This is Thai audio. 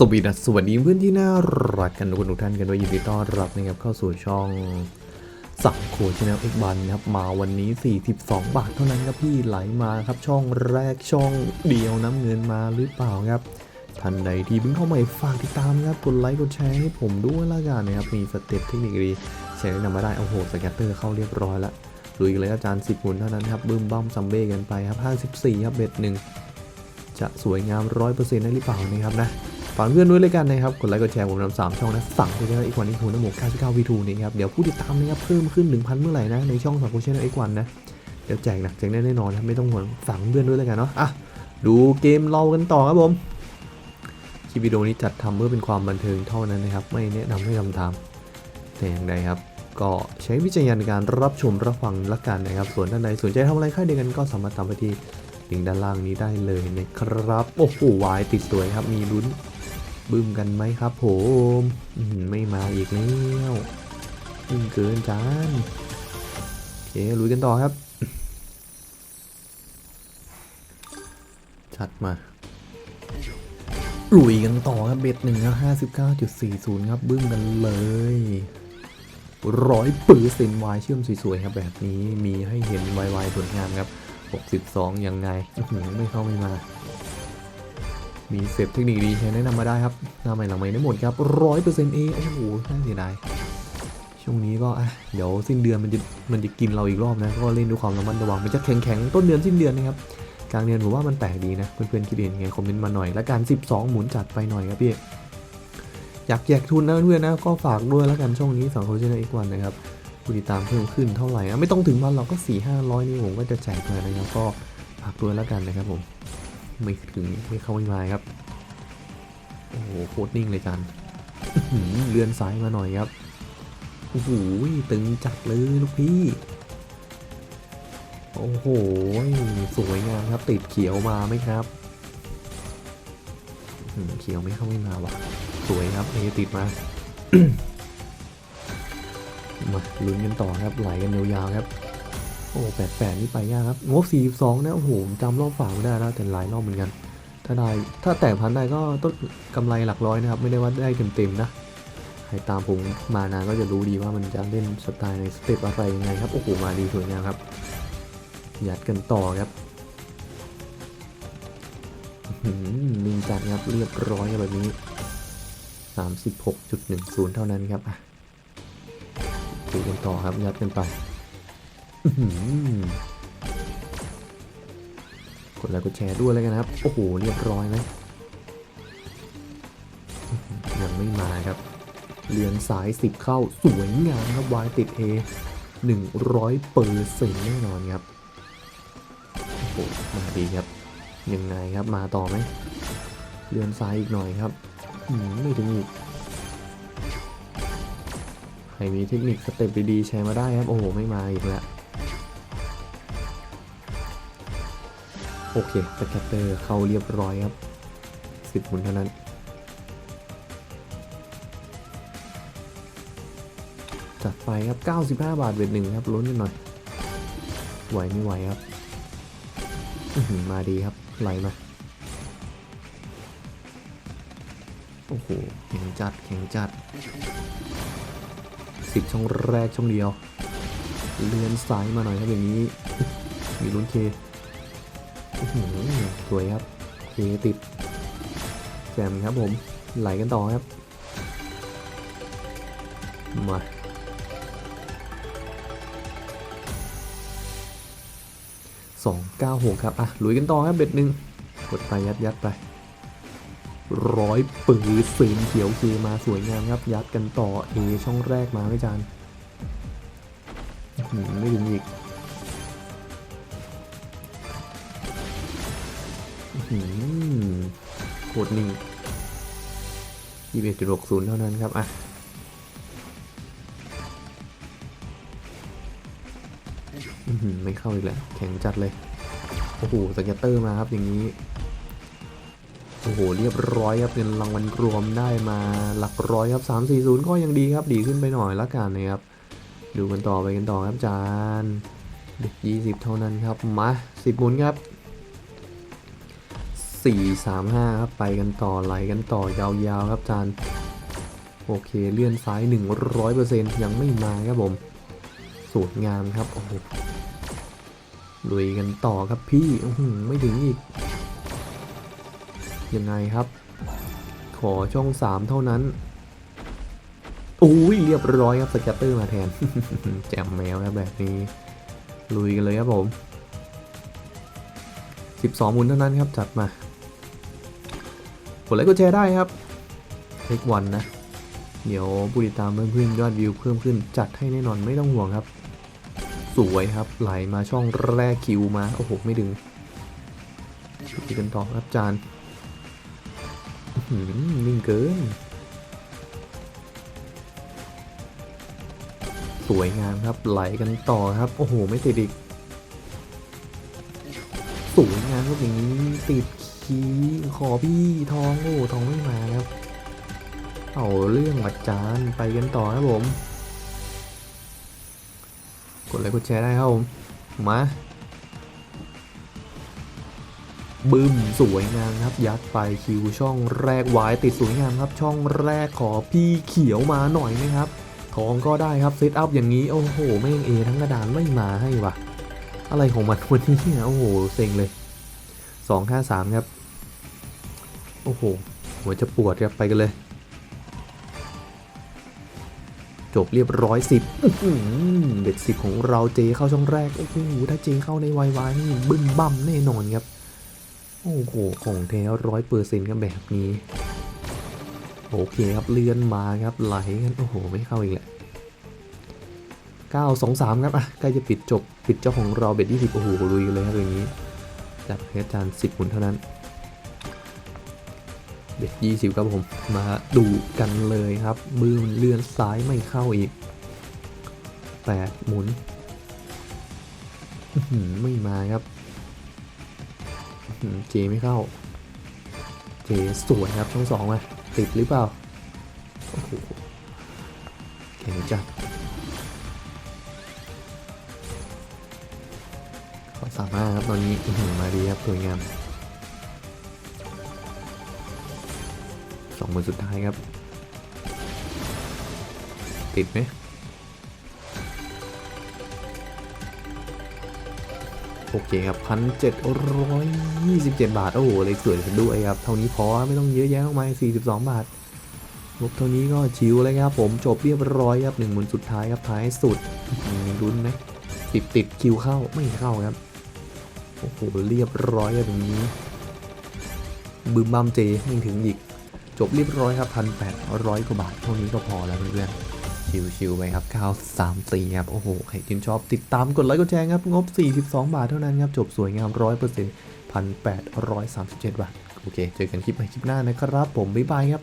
สวีดัสสวัสดีเพื่อนที่น่ารักกันทุกท่านกันด้วยยินดีต้อนรับนะครับเข้าสู่ช่องสังโคชแนลเอ็กบันนะครับมาวันนี้ 42 บาทเท่านั้นครับพี่ไหลมาครับช่องแรกช่องเดียวน้ำเงินมาหรือเปล่าครับท่านใดที่เพิ่งเข้ามาฝากติดตามครับกดไลค์กดแชร์ให้ผมด้วยละกันนะครับมีสเต็ปเทคนิคดีแชร์นะนำมาได้โอ้โหสแกตเตอร์เข้าเรียบร้อยล้วลุยกันเลยอาจารย์10หมุนเท่านั้นครับบึ้มบ้มซัมเบ้กันไปครับ54ครับเบ็ดหนึ่งจะสวยงาม100%ได้หรือเปล่านะครับนะ ฝากเพื่อนด้วยเลยกันนะครับ กดไลค์ กดแชร์ผมนำสามช่องนะสั่งไปได้อีกวันนี้ทูนหมวก99 V2 นี่ครับ เดี๋ยวผู้ติดตามนะครับเพิ่มขึ้น1,000เมื่อไหร่นะ ในช่องสังโคมชแนลอีกวันนะ เดี๋ยวแจกหนักแจกแน่แน่นอนนะไม่ต้องห่วงฝากเพื่อนด้วยเลยกันเนาะ อะ ดูเกมเรากันต่อครับผมคลิปวิดีโอนี้จัดทำเพื่อเป็นความบันเทิงเท่านั้นนะครับ ไม่แนะนำให้ทำตามแต่อย่างใดครับ ก็ใช้วิจารณญาณในการรับชมรับฟังละกันนะครับ ส่วนท่านใดสนใจทำอะไรค่ายเดียวกันก็สามารถทำไปที่ลิงก์ด้านล่างนี้ได้เลยนะครับ โอ้โหวายติดสวยครับ มีลุ้น บึ้มกันไหมครับผมไม่มาอีกแล้วบึ้มเกินจานโอเคลุยกันต่อครับชัดมาลุยกันต่อครับเบ็ดหนึ่งครับห้าสิบเก้าจุดสี่ศูนย์ครับบึ้มกันเลยร้อยปืเซนวายเชื่อมสวยๆครับแบบนี้มีให้เห็นไวๆสวยงามครับหกสิบสองยังไงไม่เข้าไม่มา มีเซฟเทคนิคดีใช้แนะนำมาได้ครับหน้าใหม่หลังใหม่ได้หมดครับร้อยเปอร์เซ็นต์เอโอ้โหน่าเสียดายช่วงนี้ก็อะเดี๋ยวสิ้นเดือนมันจะมันจะกินเราอีกรอบนะก็เล่นด้วยความระมัดระวังมันจะแข็งแข็งต้นเดือนสิ้นเดือนนะครับกลางเดือนผมว่ามันแปลกดีนะเพื่อนๆคิดเห็นยังไงคอมเมนต์มาหน่อยและการ 12 หมุนจัดไปหน่อยครับพี่อยากแจกทุนนะเพื่อนๆนะก็ฝากด้วยแล้วกันช่องนี้สองคนชนะอีกวันนะครับผู้ติดตามเพิ่มขึ้นเท่าไหร่นะไม่ต้องถึงพันเราก็4 5 0 0นี่ผมก็จะแจกมานะครับก็ฝากด้วยแล้วกันนะครับผม ไม่ถึงไม่เข้าไม่มาครับ โอ้โหโคตรนิ่งเลยจันเลื่อนซ้ายมาหน่อยครับ โอ้โหตึงจัดเลยลูกพี่ โอ้โหสวยงามครับ ติดเขียวมาไหมครับเขียวไม่เข้าไม่มาวะสวยครับเอติดมา มาลุ้นกันต่อครับไหลกันยาวๆครับ อ้แปดแปดนี่ไปยากครับ งบสี่สองนะ โอ้โหจำรอบฝากไม่ได้แล้วแต่หลายรอบเหมือนกัน ถ้าได้ ถ้าแตะพันได้ก็ต้นกำไรหลักร้อยนะครับ ไม่ได้ว่าได้เต็มๆนะ ใครตามผมมานานก็จะรู้ดีว่ามันจะเล่นสไตล์ในสเต็ปอะไรยังไงครับ โอ้โห มาดีสวยงามครับ ยัดกันต่อครับอื้อหือมิงจัดครับ เรียบร้อยครับแบบนี้ 36.10 เท่านั้นครับอะดูกันต่อครับ ยัดกันไป กดไลค์กดแชร์ด้วยแล้วกันนะครับ โอ้โห เรียบร้อยไหมยังไม่มาครับเลียนสาย10เข้าสวยงามครับวายติด A 100เปอร์เซ็นต์แน่นอนครับ โอ้โห มาดีครับ ยังไงครับมาต่อไหมเลียนซ้ายอีกหน่อยครับอืมไม่ถึงอีกใครมีเทคนิคสเต็ปดีๆแชร์มาได้ครับ โอ้โห ไม่มาอีกแล้ว โอเคสแกตเตอร์เข้าเรียบร้อยครับสิบหมุนเท่านั้น จัดไปครับ 95 บาทเวทหนึ่งครับลุ้นกันหน่อย ไหวไม่ไหวครับ มาดีครับ ไหลมา โอ้โห แข็งจัด แข็งจัดสิบช่องแรกช่องเดียว เลื่อนซ้ายมาหน่อยครับอย่างนี้ มีลุ้นเค สวยครับเคติดแจมครับผมไหลกันต่อครับ มาสองเก้าหกครับ อะลุยกันต่อครับเบ็ดหนึ่งกดไปยัดยัดไปร้อยปืนสีเขียวเคมาสวยงามครับ ยัดกันต่อเอช่องแรกมาไม่จานไม่ถึงอีก โคตรนิ่งยี่สิบเอ็ดจุดหกศูนย์เท่านั้นครับ อะ ไม่เข้าอีกแล้ว แข็งจัดเลย โอ้โหสเก็ตเตอร์มาครับอย่างนี้ โอ้โห เรียบร้อยครับเงินรางวัลรวมได้มาหลักร้อยครับ3 4 0ก็ยังดีครับ ดีขึ้นไปหน่อยละกันนะครับ ดูกันต่อไปกันต่อครับจานเด็ก20เท่านั้นครับ มา10หมุนครับ 4 3 5 ครับ ไปกันต่อไหลกันต่อยาวๆครับจานโอเคเลื่อนซ้าย 100%ยังไม่มาครับผมสวยงามครับโอ้โหลุยกันต่อครับพี่ไม่ถึงอีก ยังไงครับ ขอช่อง 3 เท่านั้นอุ้ยเรียบร้อยครับสแกตเตอร์มาแทนแจมแมวครับแบบนี้ ลุยกันเลยครับผม 12หมุนเท่านั้นครับจัดมา กดไลค์กดแชร์ได้ครับเล็กวันนะ เดี๋ยวผู้ติดตามเพิ่มขึ้นยอดวิวเพิ่มขึ้นจัดให้แน่นอนไม่ต้องห่วงครับ สวยครับไหลมาช่องแรกคิวมา โอ้โห ไม่ดึงชุดกันต่อครับจานนิ่งเกิน สวยงามครับไหลกันต่อครับ โอ้โห ไม่ติดอีก สวยงามครับอย่างนี้ติด ขีขอพี่ทองโอ้ทองไม่มาครับเอาเรื่องอาจารย์ไปกันต่อครับผม กดไลค์กดแชร์ได้ครับผมมาบึ้มสวยงามครับ ยัดไปคิวช่องแรกไว้ติดสวยงามครับ ช่องแรกขอพี่เขียวมาหน่อยไหมครับทองก็ได้ครับเซตอัพอย่างนี้โอ้โหไม่งเอทั้งกระดานไม่มาให้วะอะไรของมันวันนี้เนี่ยโอ้โหเซ็งเลยสองห้าสามครับ โอ้โห หัวจะปวดครับไปกันเลย จบเรียบร้อยสิบเด็ดสิบของเราเจเข้าช่องแรก โอ้โห ถ้าเจเข้าในวายวายนี่บึ้มบั่มแน่นอนครับ โอ้โห ของแท้ร้อยเปอร์เซ็นต์ครับแบบนี้ โอเคครับเลื่อนมาครับไหลกันโอ้โห ไม่เข้าอีกแหละ9 2 3 ครับ อะใกล้จะปิดจบ ปิดเจ้าของเราเบ็ด20 โอ้โหลุยกันเลยครับอย่างนี้ จัดเพชรจาน10หมุนเท่านั้น เบ็ด20ครับผม มาดูกันเลยครับมือมันเลื่อนซ้ายไม่เข้าอีก8หมุนไม่มาครับเจไม่เข้า เจสวยครับช่องสองมาติดหรือเปล่าโอ้โหเก่งจัดขอสามารถครับตอนนี้มาดีครับสวยงาม สองหมือสุดท้ายครับ ติดไหมโอเคครับพันเจ็ดร้อยยี่สิบเจ็ดบาท โอ้โหเลขสวยซะด้วยครับ เท่านี้พอไม่ต้องเยอะแยะมากมายสี่สิบสองบาทงบเท่านี้ก็ชิวเลยครับ ผมจบเรียบร้อยครับหนึ่งหมุนสุดท้ายครับท้ายสุดอืมรุ้นไหมติดติดคิวเข้าไม่เข้าครับโอ้โหเรียบร้อยแบบนี้บึมบัมเจไม่ถึงอีก จบเรียบร้อยครับพันแปดร้อยกว่าบาทเท่านี้ก็พอแล้วเพื่อนๆชิวๆไปครับ9 3 4ครับโอ้โหใครชื่นชอบติดตามกดไลค์กดแชร์ครับงบ 42 บาทเท่านั้นครับจบสวยงาม100% 1,837บาทโอเค เจอกันคลิปใหม่คลิปหน้านะครับผมบ๊ายบายครับ